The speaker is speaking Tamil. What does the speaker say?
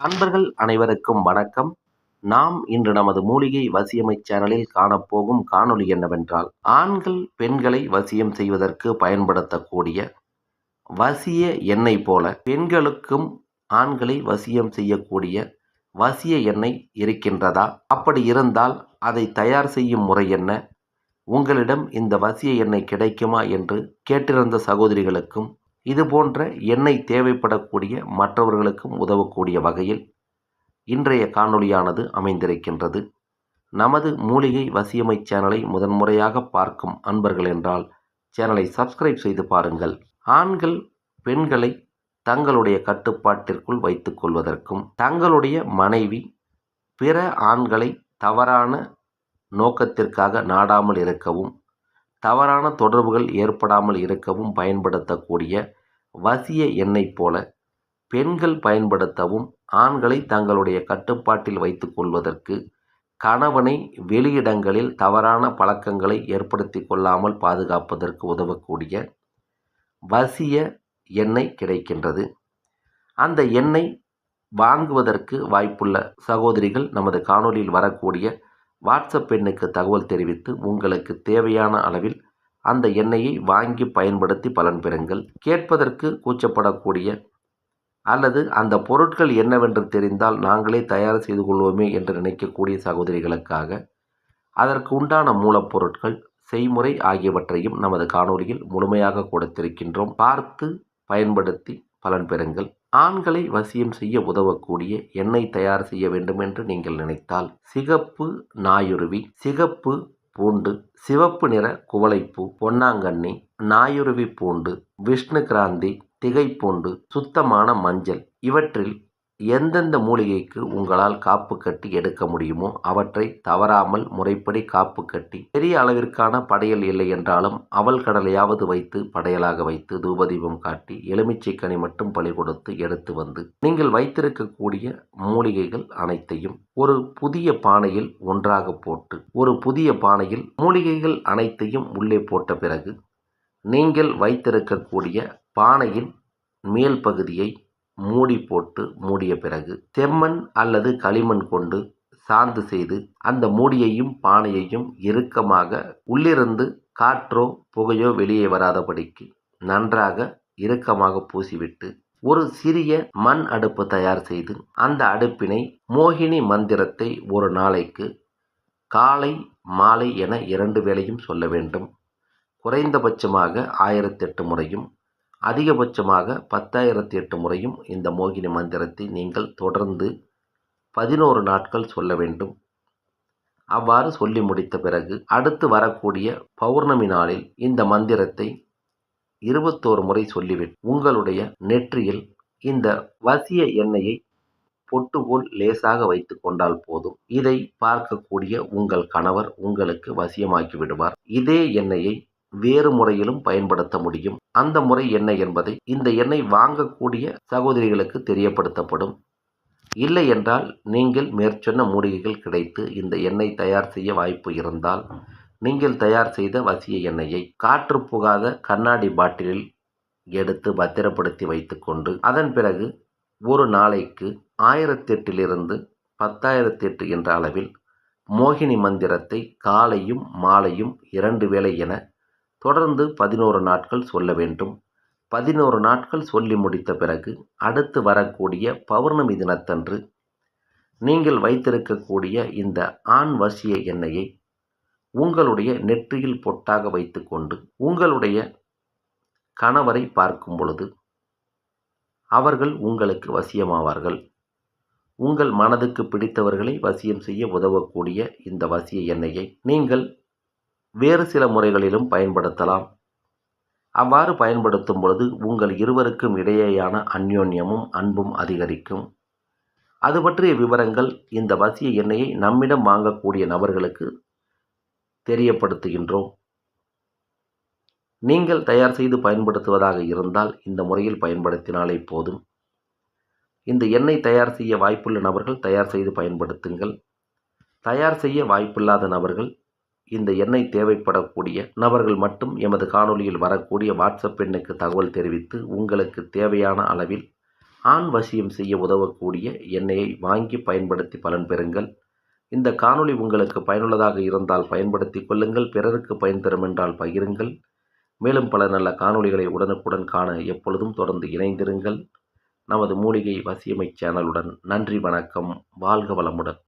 நண்பர்கள் அனைவருக்கும் வணக்கம். நாம் இன்று நமது மூலிகை வசியமை சேனலில் காணப்போகும் காணொளி என்னவென்றால் ஆண்கள் பெண்களை வசியம் செய்வதற்கு பயன்படுத்தக்கூடிய வசிய எண்ணெய் போல பெண்களுக்கும் ஆண்களை வசியம் செய்யக்கூடிய வசிய எண்ணெய் இருக்கின்றதா? அப்படி இருந்தால் அதை தயார் செய்யும் முறை என்ன? உங்களிடம் இந்த வசிய எண்ணெய் கிடைக்குமா என்று கேட்டிருந்த சகோதரிகளுக்கும் இது போன்ற எண்ணெய் தேவைப்படக்கூடிய மற்றவர்களுக்கும் உதவக்கூடிய வகையில் இன்றைய காணொளியானது அமைந்திருக்கின்றது. நமது மூலிகை வசியமை சேனலை முதன்முறையாக பார்க்கும் அன்பர்கள் என்றால் சேனலை சப்ஸ்கிரைப் செய்து பாருங்கள். ஆண்கள் பெண்களை தங்களுடைய கட்டுப்பாட்டிற்குள் வைத்துக்கொள்வதற்கும் தங்களுடைய மனைவி பிற ஆண்களை தவறான நோக்கத்திற்காக நாடாமல் இருக்கவும் தவறான தொடர்புகள் ஏற்படாமல் இருக்கவும் பயன்படுத்தக்கூடிய வசிய எண்ணெய் போல பெண்கள் பயன்படுத்தவும் ஆண்களை தங்களுடைய கட்டுப்பாட்டில் வைத்துக் கொள்வதற்கு கணவனை வெளியிடங்களில் தவறான பழக்கங்களை ஏற்படுத்தி கொள்ளாமல் பாதுகாப்பதற்கு உதவக்கூடிய வசிய எண்ணெய் கிடைக்கின்றது. அந்த எண்ணெய் வாங்குவதற்கு வாய்ப்புள்ள சகோதரிகள் நமது காணொலியில் வரக்கூடிய வாட்ஸ்அப் எண்ணுக்கு தகவல் தெரிவித்து உங்களுக்கு தேவையான அளவில் அந்த எண்ணெயை வாங்கி பயன்படுத்தி பலன் பெறுங்கள். கேட்பதற்கு கூச்சப்படக்கூடிய அல்லது அந்த பொருட்கள் என்னவென்று தெரிந்தால் நாங்களே தயார் செய்து கொள்வோமே என்று நினைக்கக்கூடிய சகோதரிகளுக்காக அதற்கு உண்டான மூலப்பொருட்கள் செய்முறை ஆகியவற்றையும் நமது காணொலியில் முழுமையாக கொடுத்திருக்கின்றோம். பார்த்து பயன்படுத்தி பலன் பெறுங்கள். ஆண்களை வசியம் செய்ய உதவக்கூடிய எண்ணெய் தயார் செய்ய வேண்டும் என்று நீங்கள் நினைத்தால் சிகப்பு நாயுருவி சிகப்பு பூண்டு சிவப்பு நிற குவளைப்பூ பொன்னாங்கண்ணி நாயுருவி பூண்டு விஷ்ணு கிராந்தி திகைப்பூண்டு சுத்தமான மஞ்சள். இவற்றில் எந்தெந்த மூலிகைக்கு உங்களால் காப்பு கட்டி எடுக்க முடியுமோ அவற்றை தவறாமல் முறைப்படி காப்பு கட்டி பெரிய அளவிற்கான படையல் இல்லை என்றாலும் அவல் கடலையாவது வைத்து படையலாக வைத்து தூபதீபம் காட்டி எலுமிச்சை கனி மட்டும் பலி கொடுத்து எடுத்து வந்து நீங்கள் வைத்திருக்கக்கூடிய மூலிகைகள் அனைத்தையும் ஒரு புதிய பானையில் ஒன்றாக போட்டு ஒரு புதிய பானையில் மூலிகைகள் அனைத்தையும் உள்ளே போட்ட பிறகு நீங்கள் வைத்திருக்கக்கூடிய பானையின் மேல் பகுதியை மூடி போட்டு மூடிய பிறகு செம்மண் அல்லது களிமண் கொண்டு சாந்து செய்து அந்த மூடியையும் பானையையும் இறுக்கமாக உள்ளிருந்து காற்றோ புகையோ வெளியே வராதபடிக்கு நன்றாக இறுக்கமாக பூசிவிட்டு ஒரு சிறிய மண் அடுப்பு தயார் செய்து அந்த அடுப்பினை மோகினி மந்திரத்தை ஒரு நாளைக்கு காலை மாலை என இரண்டு வேளையும் சொல்ல வேண்டும். குறைந்தபட்சமாக ஆயிரத்தெட்டு முறையும் அதிகபட்சமாக பத்தாயிரத்தி எட்டு முறையும் இந்த மோகினி மந்திரத்தை நீங்கள் தொடர்ந்து பதினோரு நாட்கள் சொல்ல வேண்டும். அவ்வாறு சொல்லி முடித்த பிறகு அடுத்து வரக்கூடிய பௌர்ணமி நாளில் இந்த மந்திரத்தை இருபத்தோரு முறை சொல்லிவிட்டு உங்களுடைய நெற்றியில் இந்த வசிய எண்ணெயை பொட்டு போல் லேசாக வைத்து கொண்டால் போதும். இதை பார்க்கக்கூடிய உங்கள் கணவர் உங்களுக்கு வசியமாக்கி விடுவார். இதே எண்ணெயை வேறு முறையிலும் பயன்படுத்த முடியும். அந்த முறை என்ன என்பதை இந்த எண்ணெய் வாங்கக்கூடிய சகோதரிகளுக்கு தெரியப்படுத்தப்படும். இல்லை என்றால் நீங்கள் மேற்சொன்ன மூலிகைகள் கிடைத்து இந்த எண்ணெய் தயார் செய்ய வாய்ப்பு இருந்தால் நீங்கள் தயார் செய்த வசிய எண்ணெயை காற்று புகாத கண்ணாடி பாட்டிலில் எடுத்து பத்திரப்படுத்தி வைத்துக்கொண்டு அதன் பிறகு ஒரு நாளைக்கு ஆயிரத்தெட்டிலிருந்து பத்தாயிரத்தி எட்டு என்ற அளவில் மோகினி மந்திரத்தை காலையும் மாலையும் இரண்டு வேளை என தொடர்ந்து பதினோரு நாட்கள் சொல்ல வேண்டும். பதினோரு நாட்கள் சொல்லி முடித்த பிறகு அடுத்து வரக்கூடிய பௌர்ணமி தினத்தன்று நீங்கள் வைத்திருக்கக்கூடிய இந்த ஆண் வசிய எண்ணெயை உங்களுடைய நெற்றியில் பொட்டாக வைத்துக்கொண்டு உங்களுடைய கணவரை பார்க்கும் பொழுது அவர்கள் உங்களுக்கு வசியமாவார்கள். உங்கள் மனதுக்கு பிடித்தவர்களை வசியம் செய்ய உதவக்கூடிய இந்த வசிய எண்ணெயை நீங்கள் வேறு சில முறைகளிலும் பயன்படுத்தலாம். அவ்வாறு பயன்படுத்தும் பொழுது உங்கள் இருவருக்கும் இடையேயான அந்யோன்யமும் அன்பும் அதிகரிக்கும். அது பற்றிய விவரங்கள் இந்த வசிய எண்ணெயை நம்மிடம் வாங்கக்கூடிய நபர்களுக்கு தெரியப்படுத்துகின்றோம். நீங்கள் தயார் செய்து பயன்படுத்துவதாக இருந்தால் இந்த முறையில் பயன்படுத்தினாலே போதும். இந்த எண்ணெய் தயார் செய்ய வாய்ப்புள்ள நபர்கள் தயார் செய்து பயன்படுத்துங்கள். தயார் செய்ய வாய்ப்பில்லாத நபர்கள் இந்த எண்ணெய் தேவைப்படக்கூடிய நபர்கள் மட்டும் எமது காணொளியில் வரக்கூடிய வாட்ஸ்அப் எண்ணுக்கு தகவல் தெரிவித்து உங்களுக்கு தேவையான அளவில் ஆண் வசியம் செய்ய உதவக்கூடிய எண்ணெயை வாங்கி பயன்படுத்தி பலன் பெறுங்கள். இந்த காணொளி உங்களுக்கு பயனுள்ளதாக இருந்தால் பயன்படுத்திக் கொள்ளுங்கள். பிறருக்கு பயன் தரும் என்றால் பகிருங்கள். மேலும் பல நல்ல காணொளிகளை உடனுக்குடன் காண எப்பொழுதும் தொடர்ந்து இணைந்திருங்கள். நமது மூலிகை வசியமை சேனலுடன் நன்றி வணக்கம். வாழ்க வளமுடன்.